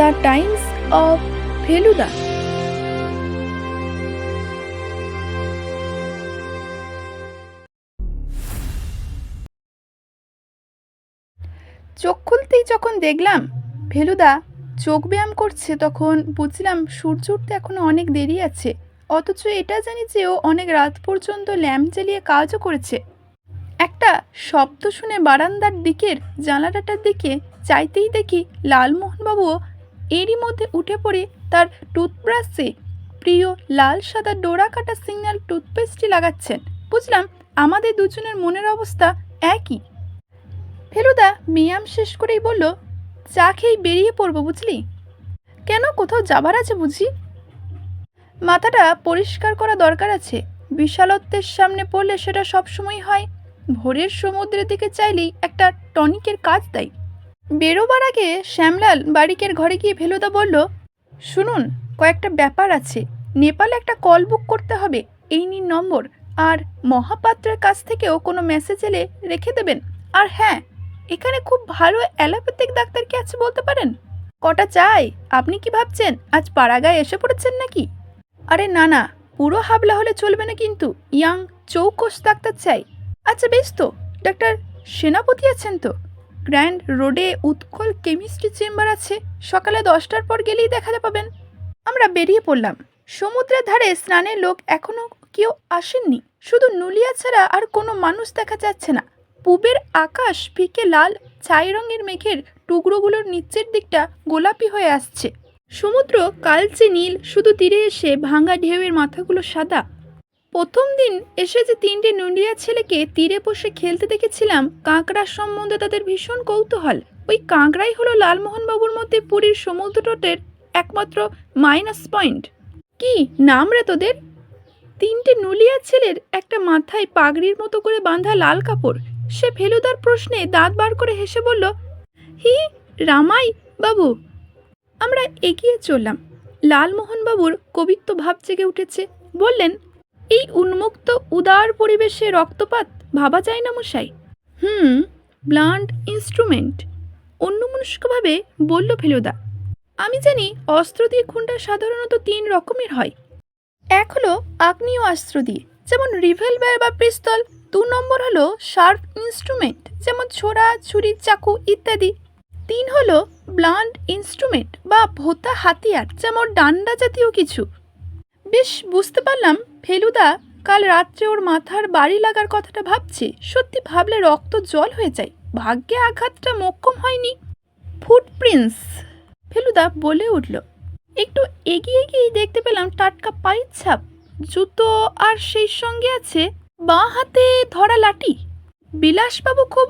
The Times of Feluda. চোখ খুলতেই যখন দেখলাম ফেলুদা চোখ ব্যায়াম করছে, তখন বুঝলাম সূর্য উঠতে এখনও অনেক দেরি আছে। অথচ এটা জানি যে ও অনেক রাত পর্যন্ত ল্যাম্প জ্বালিয়ে কাজও করেছে। একটা শব্দ শুনে বারান্দার দিকের জানালাটার দিকে চাইতেই দেখি লালমোহনবাবুও এরই মধ্যে উঠে পড়ে তার টুথব্রাশে প্রিয় লাল সাদা ডোরা কাটা সিগন্যাল টুথপেস্টটি লাগাচ্ছেন। বুঝলাম, আমাদের দুজনের মনের অবস্থা একই। ফেলুদা ব্যায়াম শেষ করেই বলল, চা খেয়েই বেরিয়ে পড়ব, বুঝলি? কেন? কোথাও যাবার আছে বুঝি? মাথাটা পরিষ্কার করা দরকার আছে। বিশালত্বের সামনে পড়লে সেটা সবসময় হয়। ভোরের সমুদ্রের দিকে চাইলেই একটা টনিকের কাজ দেয়। বেরোবার আগে শ্যামলাল বারিকের ঘরে গিয়ে ফেলুদা বলল, শুনুন, কয়েকটা ব্যাপার আছে। নেপালে একটা কল বুক করতে হবে। এই নিন নম্বর। আর মহাপাত্রের কাছ থেকেও কোনো মেসেজ এলে রেখে দেবেন। আর হ্যাঁ এখানে খুব ভালো অ্যালোপ্যাথিক ডাক্তার কি আছে বলতে পারেন? কটা চাই? আপনি কি ভাবছেন? আজ পাড়াগায় এসে পড়েছেন নাকি? আরে না না, পুরো হাবলা হলে চলবে না কিন্তু। ইয়াং চৌকস ডাক্তার চাই। আচ্ছা বেশ তো। ডাক্তার সেনাপতি আছেন তো? গ্র্যান্ড রোডে উৎকল কেমিস্ট্রি চেম্বার আছে। সকালে দশটার পর গেলেই দেখাতে পাবেন। আমরা বেরিয়ে পড়লাম। সমুদ্রের ধারে স্নানের লোক এখনও কেউ আসেননি। শুধু নুলিয়া ছাড়া আর কোনো মানুষ দেখা যাচ্ছে না। পূবের আকাশ ফিকে লাল, ছাই রঙের মেঘের টুকরোগুলোর নিচের দিকটা গোলাপি হয়ে আসছে। সমুদ্র কালচে নীল, শুধু তীরে এসে ভাঙা ঢেউয়ের মাথাগুলো সাদা। প্রথম দিন এসে যে তিনটে নুলিয়া ছেলেকে তীরে বসে খেলতে দেখেছিলাম কাঁকড়ার সম্বন্ধে তাদের ভীষণ কৌতূহল। ওই কাঁকড়াই হলো লালমোহনবাবুর মধ্যে পুরীর সমুদ্র তটের একমাত্র মাইনাস পয়েন্ট কি, নাম রে তোদের? তিনটে নুলিয়া ছেলের একটা মাথায় পাগড়ির মতো করে বাঁধা লাল কাপড়। সে ফেলুদার প্রশ্নে দাঁত বার করে হেসে বলল, হি, রামাই বাবু। আমরা এগিয়ে চললাম। লালমোহনবাবুর কবিত্ব ভাব জেগে উঠেছে। বললেন এই উন্মুক্ত, উদার পরিবেশে রক্তপাত? ভাবা যায় না মশাই। হুম, ব্লান্ট ইনস্ট্রুমেন্ট। অন্যমনস্কভাবে বলল ফেলুদা, আমি জানি অস্ত্র দিয়ে খুনটা সাধারণত তিন রকমের হয়। এক হলো আগ্নেয় অস্ত্র দিয়ে, যেমন রিভলভার বা পিস্তল। দু নম্বর হলো শার্প ইনস্ট্রুমেন্ট, যেমন ছোড়া, ছুরি, চাকু ইত্যাদি। তিন হলো ব্লান্ট ইনস্ট্রুমেন্ট বা ভোতা হাতিয়ার, যেমন ডান্ডা জাতীয় কিছু। বেশ বুঝতে পারলাম, ফেলুদা, কাল রাত্রে ওর মাথার বাড়ি লাগার কথাটা ভাবছে। সত্যি ভাবলে রক্ত জল হয়ে যায়। ভাগ্যে আঘাতটা মোক্ষম হয়নি। ফুটপ্রিন্টস, ফেলুদা বলে উঠল। একটু এগিয়ে গিয়েই দেখতে পেলাম টাটকা পায়ের ছাপ। জুতো আর সেই সঙ্গে আছে বাঁ হাতে ধরা লাঠি। বিলাসবাবু খুব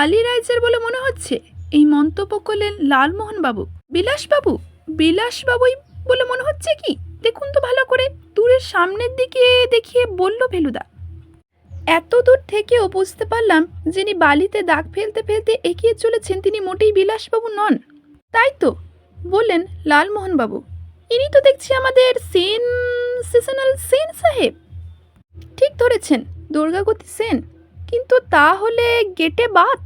আলি রাইজের বলে মনে হচ্ছে। এই মন্তব্য করলেন লালমোহনবাবু। বিলাসবাবু? বিলাসবাবুই বলে মনে হচ্ছে কি? দেখুন তো ভালো করে, দূরের সামনের দিকে দেখিয়ে বলল ফেলুদা। এত দূর থেকেও বুঝতে পারলাম যিনি বালিতে দাগ ফেলতে ফেলতে এগিয়ে চলেছেন তিনি মোটেই বিলাসবাবু নন। তাই তো, বললেন লালমোহনবাবু। ইনি তো দেখছি আমাদের সেন, সেশনাল সেন সাহেব। ঠিক ধরেছেন, দুর্গাগতি সেন। কিন্তু তাহলে গেটে বাত?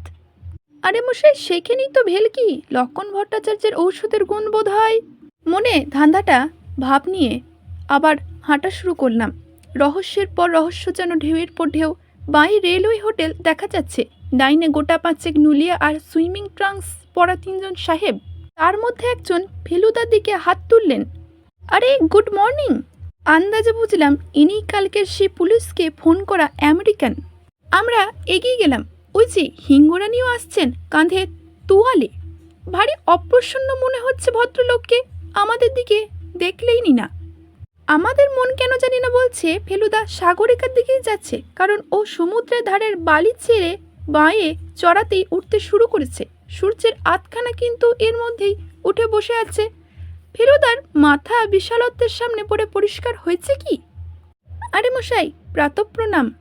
আরে মশাই, সেখানেই তো ভেলকি, লক্ষণ ভট্টাচার্যের ঔষধের গুণ বোধ হয় মনে ধান্দাটা ভাব নিয়ে আবার হাঁটা শুরু করলাম। রহস্যের পর রহস্য যেন ঢেউয়ের পর ঢেউ। বাই রেলওয়ে হোটেল দেখা যাচ্ছে। ডাইনে গোটা পাঁচেক নুলিয়া আর সুইমিং ট্রাঙ্কস পরা তিনজন সাহেব। তার মধ্যে একজন ফেলুদার দিকে হাত তুললেন। আরে, গুড মর্নিং। আন্দাজে বুঝলাম ইনি কালকের সেই পুলিশকে ফোন করা আমেরিকান। আমরা এগিয়ে গেলাম। ওই যে হিঙ্গরানিও আসছেন কাঁধে তোয়ালে। ভারী অপ্রসন্ন মনে হচ্ছে ভদ্রলোককে। আমাদের দিকে দেখলেই নি না। আমাদের মন কেন জানি না বলছে, ফেলুদা সাগরিকার দিকেই যাচ্ছে, কারণ ও সমুদ্রের ধারের বালি ছেড়ে বাঁয়ে চড়াতেই উঠতে শুরু করেছে। সূর্যের আধখানা কিন্তু এর মধ্যেই উঠে বসে আছে। ফেলুদার মাথা বিশালত্বের সামনে পড়ে পরিষ্কার হয়েছে কি? আরে মশাই, প্রাতঃপ্রণাম।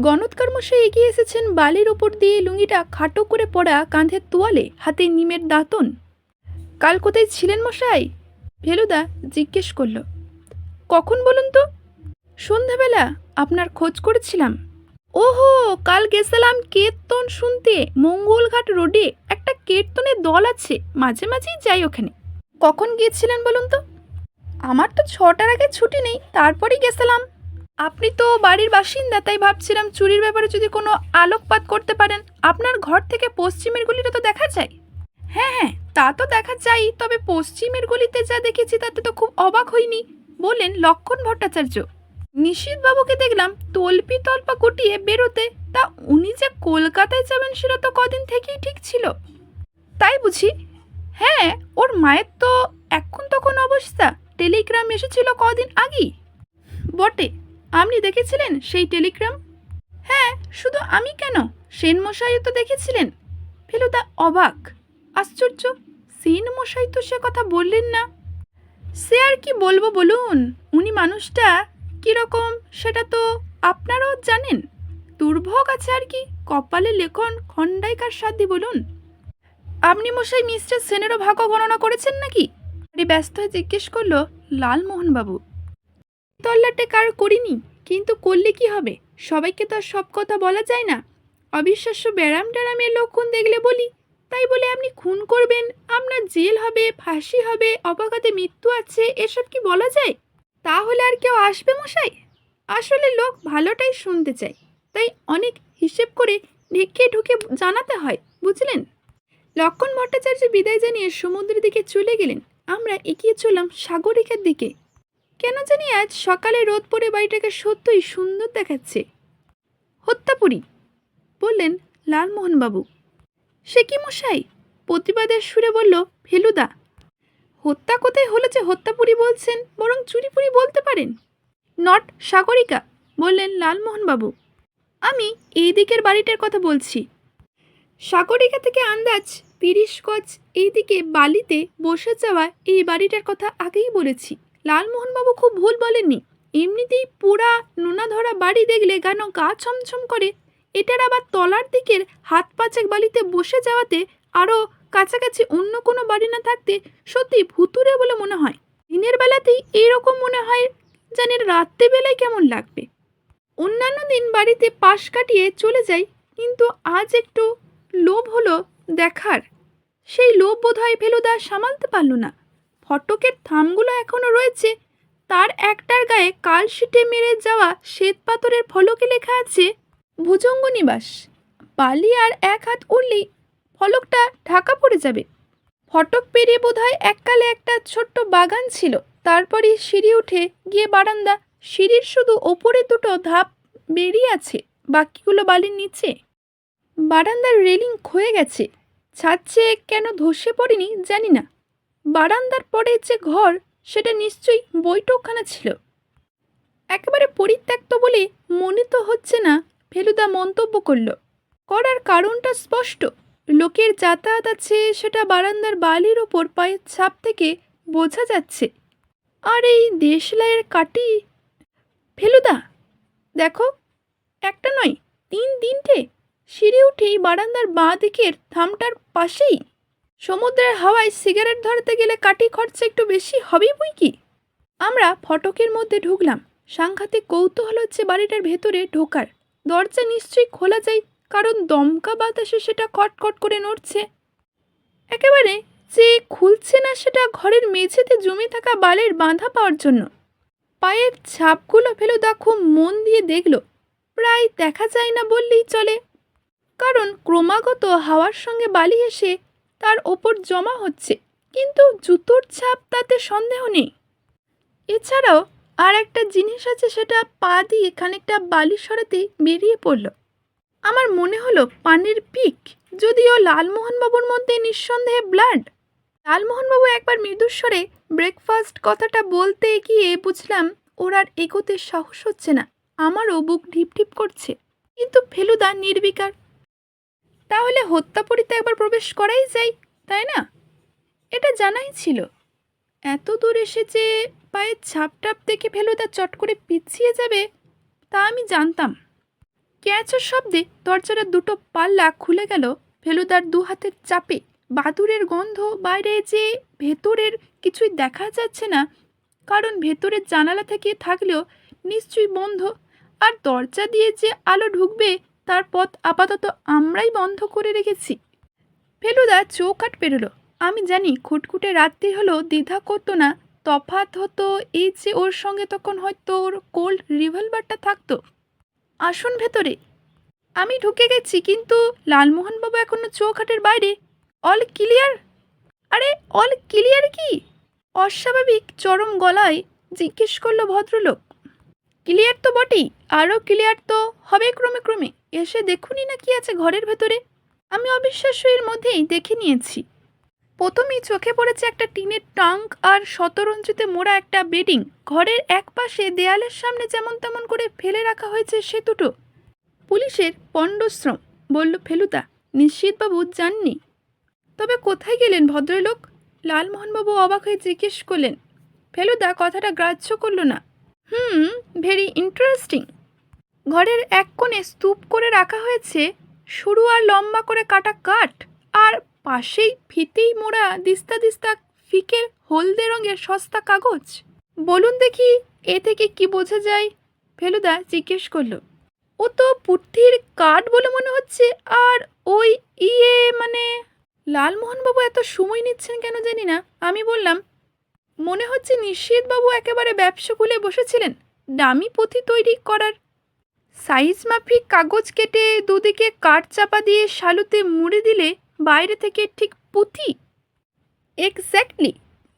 গণৎকার মশাই এগিয়ে এসেছেন বালির ওপর দিয়ে লুঙ্গিটা খাটো করে পড়া কাঁধের তোয়ালে, হাতে নিমের দাঁতন। কাল কোথায় ছিলেন মশাই? ফেলুদা জিজ্ঞেস করল, কখন বলুন তো? সন্ধ্যাবেলা, আপনার খোঁজ করেছিলাম। ওহো, কাল গেছিলাম কীর্তন শুনতে, মঙ্গলঘাট রোডে, একটা কীর্তনের দল আছে, মাঝে মাঝেই যাই ওখানে। কখন গিয়েছিলেন বলুন তো? আমার তো ছটার আগে ছুটি নেই, তারপরেই গেছিলাম। আপনি তো বাড়ির বাসিন্দা, তাই ভাবছিলাম চুরির ব্যাপারে যদি কোনো আলোকপাত করতে পারেন। আপনার ঘর থেকে পশ্চিমের গলিটা তো দেখা যায়। হ্যাঁ হ্যাঁ তা তো দেখা যায় তবে পশ্চিমের গলিতে যা দেখেছি, তাতে তো খুব অবাক হইনি। বললেন লক্ষণ ভট্টাচার্য। নিশীথবাবুকে দেখলাম তল্পি তল্পা গুটিয়ে বেরোতে। তা উনি যে কলকাতায় যাবেন সেটা তো কদিন থেকেই ঠিক ছিল। তাই বুঝি? হ্যাঁ ওর মায়ের তো এখন তখন অবস্থা। টেলিগ্রাম এসেছিল কদিন আগেই। বটে, আপনি দেখেছিলেন সেই টেলিগ্রাম? হ্যাঁ শুধু আমি কেন? সেন মশাইও তো দেখেছিলেন। ফেলুদা অবাক। আশ্চর্য, সেন মশাই তো সে কথা বললেন না। সে আর কি বলব বলুন, উনি মানুষটা কীরকম সেটা তো আপনারাও জানেন। দুর্ভোগ আছে আর কি, কপালে লেখন খণ্ডাইকার সাধ্যি বলুন। আপনি মশাই মিস্টার সেনেরও ভাগ্য গণনা করেছেন নাকি? আরে ব্যস্ত হয়ে জিজ্ঞেস করল লালমোহনবাবু। তল্লাটে কার করিনি, কিন্তু করলে কি হবে? সবাইকে তো আর সব কথা বলা যায় না। অবিশ্বাস্য ব্যারাম ট্যারামের লক্ষণ দেখলে বলি তাই বলে আপনি খুন করবেন। আপনার জেল হবে, ফাঁসি হবে, অপঘাতে মৃত্যু আছে, এসব কি বলা যায়? তাহলে আর কেউ আসবে মশাই? আসলে লোক ভালোটাই শুনতে চায়। তাই অনেক হিসেব করে ঢেকে ঢুকে জানাতে হয়, বুঝলেন? লক্ষণ ভট্টাচার্য বিদায় জানিয়ে সমুদ্রের দিকে চলে গেলেন। আমরা এগিয়ে চললাম সাগরিকার দিকে। কেন জানি আজ সকালে রোদ পড়ে বাড়িটাকে সত্যই সুন্দর দেখাচ্ছে। হত্যাপুরী, বললেন লালমোহনবাবু। সে কি মশাই? প্রতিবাদের সুরে বলল, ফেলুদা, হত্যা কোথায় হলো যে হত্যাপুরি বলছেন, বরং চুরিপুরি বলতে পারেন? নট সাগরিকা, বললেন লালমোহনবাবু। আমি এই দিকের বাড়িটার কথা বলছি। সাগরিকা থেকে আন্দাজ তিরিশ গজ এইদিকে বালিতে বসে যাওয়া এই বাড়িটার কথা আগেই বলেছি। লালমোহনবাবু খুব ভুল বলেননি। এমনিতেই পুরা নোনা ধরা বাড়ি দেখলে যেন গা ছমছম করে এটার আবার তলার দিকের হাত পাচাক বালিতে বসে যাওয়াতে আরও কাছাকাছি অন্য কোনো বাড়ি না থাকতে সত্যি ভুতুরে বলে মনে হয়। দিনের বেলাতেই এইরকম মনে হয় জানেন রাত্রেবেলায় কেমন লাগবে। অন্যান্য দিন বাড়িতে পাশ কাটিয়ে চলে যাই, কিন্তু আজ একটু লোভ হলো দেখার। সেই লোভ বোধহয় ফেলুদা সামালতে পারল না। ফটকের থামগুলো এখনও রয়েছে, তার একটার গায়ে কাল কালশিটে মেরে যাওয়া শ্বেত পাথরের ফলকে লেখা আছে ভুজঙ্গ নিবাস। বালি আর এক হাত উড়লেই ফলকটা ঢাকা পড়ে যাবে। ফটক পেরিয়ে বোধহয় এককালে একটা ছোট্ট বাগান ছিল। তারপরই সিঁড়ি উঠে গিয়ে বারান্দা, সিঁড়ির শুধু ওপরে দুটো ধাপ বেরিয়ে আছে, বাকিগুলো বালির নিচে। বারান্দার রেলিং ক্ষয়ে গেছে। ছাদছে কেন ধসে পড়েনি জানি না। বারান্দার পরে যে ঘর, সেটা নিশ্চয়ই বৈঠকখানা ছিল। একেবারে পরিত্যক্ত বলে মনে তো হচ্ছে না ফেলুদা মন্তব্য করল, করার কারণটা স্পষ্ট। লোকের যাতায়াত আছে, সেটা বারান্দার বালির ওপর পায়ের ছাপ থেকে বোঝা যাচ্ছে। আর এই দেশলাইয়ের কাটি ফেলুদা, দেখো, একটা নয়, তিন তিনটে সিঁড়ি উঠেই বারান্দার বাঁ দিকের থামটার পাশেই সমুদ্রের হাওয়ায় সিগারেট ধরতে গেলে কাটি খরচা একটু বেশি হবেই বই কি? আমরা ফটকের মধ্যে ঢুকলাম। সাংঘাতিক কৌতূহল হচ্ছে বাড়িটার ভেতরে ঢোকার। দরজা নিশ্চয়ই খোলা যায়, কারণ দমকা বাতাসে সেটা খটখট করে নড়ছে। একেবারে যে খুলছে না সেটা ঘরের মেঝেতে জমে থাকা বালের বাঁধা পাওয়ার জন্য। পায়ের ছাপগুলো ফেলুদা খুব মন দিয়ে দেখল, প্রায় দেখা যায় না বললেই চলে। কারণ ক্রমাগত হাওয়ার সঙ্গে বালি এসে তার ওপর জমা হচ্ছে, কিন্তু জুতোর ছাপ তাতে সন্দেহ নেই। এছাড়াও আর একটা জিনিস আছে, সেটা পা দিয়ে খানিকটা বালি সরাতে বেরিয়ে পড়ল। আমার মনে হলো, পানির পিক, যদিও লালমোহনবাবুর মধ্যে নিঃসন্দেহে ব্লাড। লালমোহনবাবু একবার মৃদুস্বরে ব্রেকফাস্ট কথাটা বলতে গিয়ে বুঝলাম, ওর আর এগোতে সাহস হচ্ছে না। আমারও বুক ঢিপ ঢিপ করছে। কিন্তু ফেলুদা নির্বিকার। তাহলে হত্যাপরিতে একবার প্রবেশ করাই যায়, তাই না? এটা জানাই ছিল। এত দূর এসেছে পায়ের ছাপটাপ দেখে ফেলুদা চট করে পিছিয়ে যাবে, তা আমি জানতাম। ক্যাঁচোর শব্দে দরজার দুটো পাল্লা খুলে গেল ফেলুদার দু হাতের চাপে। বাদুরের গন্ধ বাইরে যে ভেতরের কিছুই দেখা যাচ্ছে না, কারণ ভেতরের জানালা থেকে থাকলেও নিশ্চয়ই বন্ধ। আর দরজা দিয়ে যে আলো ঢুকবে, তার পথ আপাতত আমরাই বন্ধ করে রেখেছি। ফেলুদা চৌকাট পেরোলো। আমি জানি খুটখুটে রাত্রি হলো, দ্বিধা করতো না তফাৎ হতো এই যে ওর সঙ্গে তখন হয়তো ওর কোল্ড রিভলভারটা থাকতো। আসুন ভেতরে। আমি ঢুকে গেছি, কিন্তু লালমোহনবাবু এখনও চৌখাটের বাইরে। অল ক্লিয়ার আরে অল ক্লিয়ার কি? অস্বাভাবিক, চরম গলায় জিজ্ঞেস করল ভদ্রলোক। ক্লিয়ার তো বটেই, আরও ক্লিয়ার তো হবে ক্রমে ক্রমে। এসে দেখুনি না কি আছে ঘরের ভেতরে। আমি অবিশ্বাস্য এর মধ্যেই দেখে নিয়েছি। প্রথমেই চোখে পড়েছে একটা টিনের টাঙ্ক আর শতরঞ্জিতে মোড়া একটা বেডিং ঘরের এক পাশে দেয়ালের সামনে যেমন তেমন করে ফেলে রাখা হয়েছে সে দুটো। পুলিশের পণ্ডশ্রম, বলল ফেলুদা, নিশ্চিতবাবু যাননি তবে কোথায় গেলেন ভদ্রলোক? লালমোহনবাবু অবাক হয়ে জিজ্ঞেস করলেন। ফেলুদা কথাটা গ্রাহ্য করল না। হুম ভেরি ইন্টারেস্টিং ঘরের এক কোণে স্তূপ করে রাখা হয়েছে, সরু আর লম্বা করে কাটা কাঠ আর পাশেই ফিতেই মোড়া দিস্তা দিস্তা ফিকে হলদে রঙের সস্তা কাগজ। বলুন দেখি এ থেকে কি বোঝা যায়? ফেলুদা জিজ্ঞেস করল। ও তো পুর্থির কাঠ বলে মনে হচ্ছে, আর ওই ইয়ে মানে লালমোহনবাবু এত সময় নিচ্ছেন কেন জানি না, আমি বললাম, মনে হচ্ছে নিশ্চিতবাবু একেবারে ব্যবসা খুলে বসেছিলেন, দামি পুঁথি তৈরি করার। সাইজ মাফিক কাগজ কেটে দুদিকে কাঠ চাপা দিয়ে শালুতে মুড়ে দিলে বাইরে থেকে ঠিক পুঁথি এক্স্যাক্টলি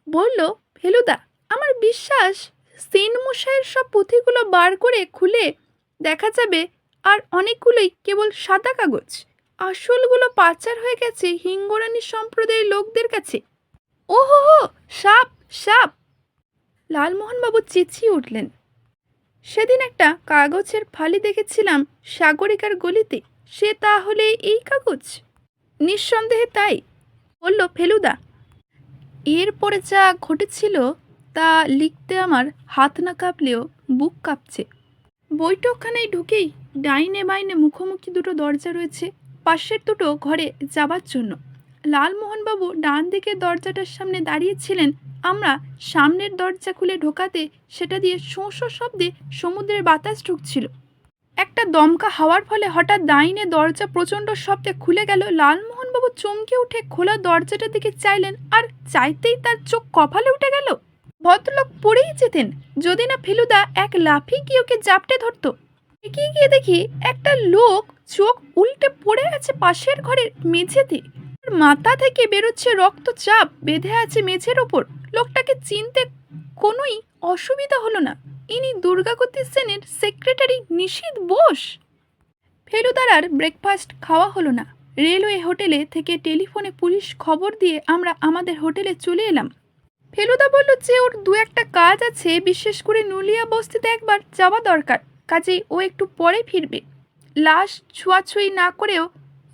বলল, ফেলুদা, আমার বিশ্বাস সেন মশাইয়ের সব পুঁথিগুলো বার করে খুলে দেখা যাবে আর অনেকগুলোই কেবল সাদা কাগজ। আসলগুলো পাচার হয়ে গেছে হিঙ্গরানি সম্প্রদায়ের লোকদের কাছে। ও হো হো, সাপ সাপ! লালমোহনবাবু চেঁচিয়ে উঠলেন। সেদিন একটা কাগজের ফালি দেখেছিলাম সাগরিকার গলিতে। সে তাহলে এই কাগজ? নিঃসন্দেহে তাই, বলল ফেলুদা। এরপরে যা ঘটেছিল, তা লিখতে আমার হাত না কাঁপলেও বুক কাঁপছে। বৈঠকখানায় ঢুকেই ডাইনে বাইনে মুখোমুখি দুটো দরজা রয়েছে, পাশের দুটো ঘরে যাবার জন্য। লালমোহনবাবু ডান দিকের দরজাটার সামনে দাঁড়িয়েছিলেন। আমরা সামনের দরজা খুলে ঢোকাতে সেটা দিয়ে শোঁ শব্দে সমুদ্রের বাতাস ঢুকছিল। একটা দমকা হাওয়ার ফলে হঠাৎ দাইনে দরজা প্রচণ্ড শব্দে খুলে গেল। লালমোহনবাবু চমকে উঠে খোলা দরজাটার দিকে চাইলেন, আর চাইতেই তার চোখ কপালে উঠে গেল। ভদ্রলোক পড়েই যেতেন, যদি না ফেলুদা এক লাফি গিয়ে ওকে জাপটে ধরতো। এগিয়ে গিয়ে দেখি একটা লোক চোখ উল্টে পড়ে আছে পাশের ঘরের মেঝেতে। মাথা থেকে বেরোচ্ছে রক্তচাপ বেঁধে আছে মেঝের ওপর। লোকটাকে চিনতে কোনোই অসুবিধা হলো না। ইনি দুর্গাগতি সেনের সেক্রেটারি নিশীথ বোস। ফেলুদার আর ব্রেকফাস্ট খাওয়া হলো না। রেলওয়ে হোটেলে থেকে টেলিফোনে পুলিশ খবর দিয়ে আমরা আমাদের হোটেলে চলে এলাম। ফেলুদা বলল যে ওর দু একটা কাজ আছে, বিশেষ করে নুলিয়া বস্তিতে একবার যাওয়া দরকার। কাজেই ও একটু পরে ফিরবে। লাশ ছোঁয়াছুঁই না করেও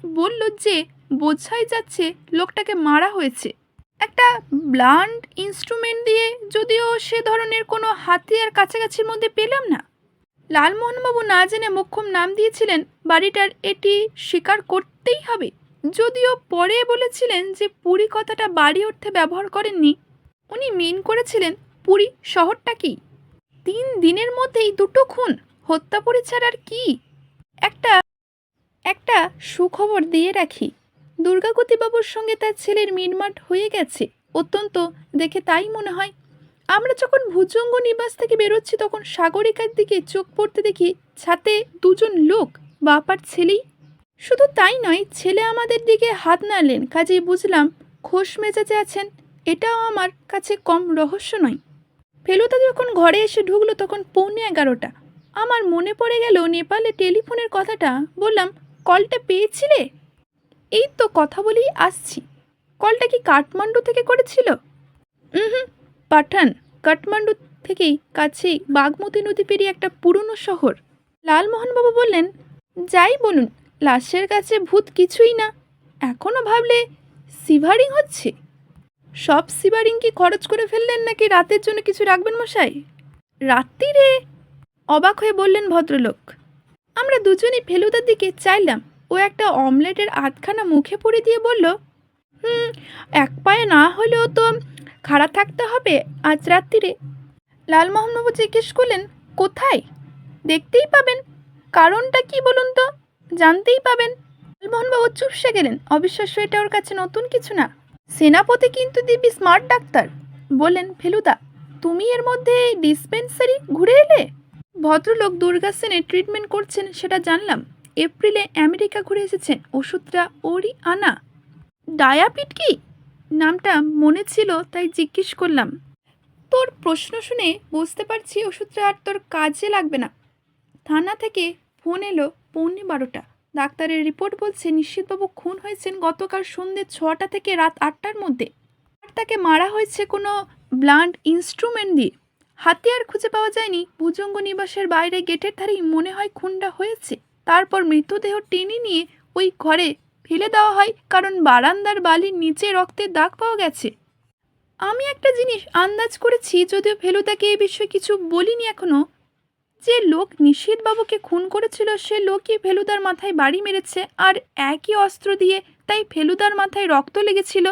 বলল যে, বোঝাই যাচ্ছে লোকটাকে মারা হয়েছে। একটা ব্লান্ড ইনস্ট্রুমেন্ট দিয়ে যদিও সে ধরনের কোনো হাতিয়ার কাছাকাছির মধ্যে পেলাম না। লালমোহনবাবু না জেনে মোক্ষম নাম দিয়েছিলেন, বাড়িটার এটি স্বীকার করতেই হবে। যদিও পরে বলেছিলেন যে পুরী কথাটা বাড়ি অর্থে ব্যবহার করেননি, উনি মেন করেছিলেন পুরী শহরটাকেই তিন দিনের মধ্যেই দুটো খুন, হত্যা পরিচার আর কি? একটা একটা সুখবর দিয়ে রাখি। দুর্গাগতিবাবুর সঙ্গে তার ছেলের মিটমাট হয়ে গেছে। অত্যন্ত, দেখে তাই মনে হয়। আমরা যখন ভুজঙ্গ নিবাস থেকে বেরোচ্ছি, তখন সাগরিকার দিকে চোখ পড়তে দেখি ছাতে দুজন লোক বাপার ছেলেই। শুধু তাই নয়, ছেলে আমাদের দিকে হাত নাড়লেন, কাজেই বুঝলাম খোশ মেজাজে আছেন। এটাও আমার কাছে কম রহস্য নয়। ফেলুদা যখন ঘরে এসে ঢুকলো, তখন পৌনে এগারোটা। আমার মনে পড়ে গেল, নেপালে টেলিফোনের কথাটা বললাম, কলটা পেয়েছিলে? এই তো কথা বলেই আসছি। কলটা কি কাঠমান্ডু থেকে করেছিল? হুম পাঠান, কাঠমান্ডু থেকেই কাছেই বাগমতী নদী পেরিয়ে একটা পুরনো শহর। লালমোহনবাবু বললেন, যাই বলুন, লাশের কাছে ভূত কিছুই না। এখনও ভাবলে সিভারিং হচ্ছে? সব সিভারিং কি খরচ করে ফেললেন নাকি রাতের জন্য কিছু রাখবেন মশাই? রাত্রিরে অবাক হয়ে বললেন ভদ্রলোক। আমরা দুজনেই ফেলুদার দিকে চাইলাম। ও একটা অমলেটের আধখানা মুখে পড়ে দিয়ে বলল, হুম, এক পায়ে না হলেও তো খাড়া থাকতে হবে আজ রাত্রিরে লালমোহনবাবু জিজ্ঞেস করলেন, কোথায়? দেখতেই পাবেন। কারণটা কি বলুন তো? জানতেই পাবেন। লালমোহনবাবু চুপসে গেলেন, অবিশ্বাস্য এটা ওর কাছে নতুন কিছু না। সেনাপতি কিন্তু দিবি স্মার্ট ডাক্তার। বললেন, ফেলুদা, তুমি এর মধ্যে ডিসপেন্সারি ঘুরে এলে? ভদ্রলোক দুর্গা সেনে ট্রিটমেন্ট করছেন, সেটা জানলাম। এপ্রিলে আমেরিকা ঘুরে এসেছেন ওষুধটা ওরই আনা ডায়াপিট কি? নামটা মনে ছিল, তাই জিজ্ঞেস করলাম। তোর প্রশ্ন শুনে বুঝতে পারছি ওষুধটা আর তোর কাজে লাগবে না। থানা থেকে ফোন এলো পৌনে বারোটা। ডাক্তারের রিপোর্ট বলছে নিশ্চিতবাবু খুন হয়েছেন গতকাল সন্ধ্যে ছটা থেকে রাত আটটার মধ্যে। আর তাকে মারা হয়েছে কোনো ব্লান্ড ইনস্ট্রুমেন্ট দিয়ে। হাতিয়ার খুঁজে পাওয়া যায়নি। ভুজঙ্গ নিবাসের বাইরে গেটের ধারেই মনে হয় খুনটা হয়েছে। তারপর মৃতদেহ টেনে নিয়ে ওই ঘরে ফেলে দেওয়া হয় কারণ বারান্দার বালির নিচে রক্তের দাগ পাওয়া গেছে। আমি একটা জিনিস আন্দাজ করেছি, যদিও ফেলুদাকে এই বিষয়ে কিছু বলিনি এখনও যে লোক নিশীথবাবুকে খুন করেছিল, সে লোকই ফেলুদার মাথায় বাড়ি মেরেছে আর একই অস্ত্র দিয়ে তাই ফেলুদার মাথায় রক্ত লেগেছিল।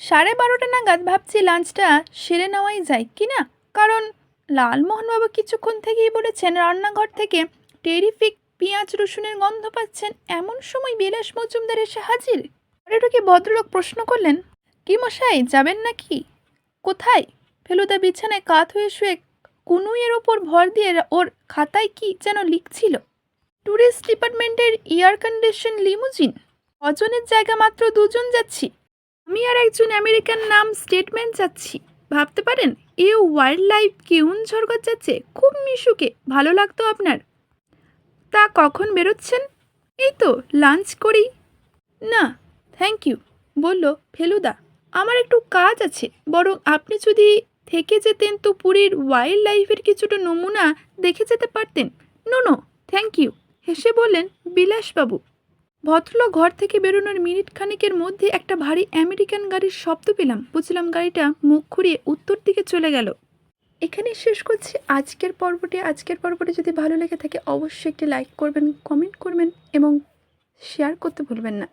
সাড়ে বারোটা নাগাদ ভাবছি লাঞ্চটা সেরে নেওয়াই যায়, কি না? কারণ লালমোহনবাবু কিছুক্ষণ থেকেই বলেছেন, রান্নাঘর থেকে টেরিফিক পেঁয়াজ, রসুনের গন্ধ পাচ্ছেন এমন সময় বিলাস মজুমদার এসে হাজির। ঘরে ঢুকে ভদ্রলোক প্রশ্ন করলেন, কি মশাই, যাবেন নাকি? কোথায়? ফেলুদা বিছানায় কাত হয়ে শুয়ে কুনুইয়ের ওপর ভর দিয়ে ওর খাতায় কি যেন লিখছিল? ট্যুরিস্ট ডিপার্টমেন্টের এয়ার কন্ডিশন লিমুজিন। অজনের জায়গা মাত্র দুজন যাচ্ছি। আমি আর একজন আমেরিকান নাম স্টেটমেন্ট যাচ্ছি ভাবতে পারেন, এ ওয়াইল্ড লাইফ কেউন ঝরগত যাচ্ছে খুব মিশুকে, ভালো লাগতো আপনার। তা কখন বেরোচ্ছেন? এই তো লাঞ্চ করি। না থ্যাংক ইউ বলল ফেলুদা। আমার একটু কাজ আছে, বরং আপনি যদি থেকে যেতেন তো পুরীর ওয়াইল্ড লাইফের কিছুটা নমুনা দেখে যেতে পারতেন। নো নো থ্যাংক ইউ হেসে বললেন বিলাসবাবু। ভদ্রলোক ঘর থেকে বেরোনোর মিনিট খানেকের মধ্যে একটা ভারী আমেরিকান গাড়ির শব্দ পেলাম। বুঝলাম গাড়িটা মুখ ঘুরিয়ে উত্তর দিকে চলে গেল। এখানে শেষ করছি আজকের পর্বটি। আজকের পর্বটি যদি ভালো লেগে থাকে, অবশ্যই একটি লাইক করবেন কমেন্ট করবেন এবং শেয়ার করতে ভুলবেন না।